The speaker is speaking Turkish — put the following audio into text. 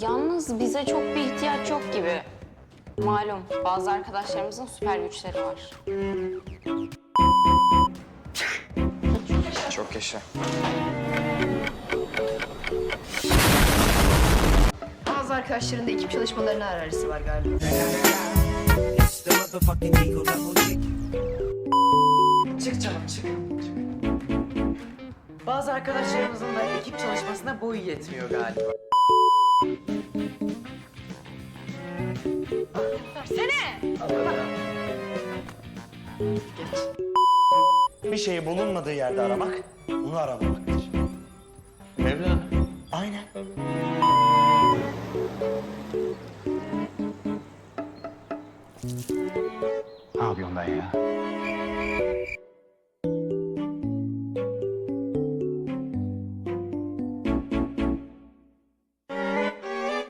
Yalnız bize çok bir ihtiyaç yok gibi. Malum bazı arkadaşlarımızın süper güçleri var. Çok yaşa. Bazı arkadaşların da ekip çalışmalarına ararısı var galiba. Çık canım çık. Bazı arkadaşlarımızın da ekip çalışmasına boyu yetmiyor galiba. Bir şeyi bulunmadığı yerde aramak, onu aramamaktır. Mevlana. Aynen. Ne yapıyorum ben ya?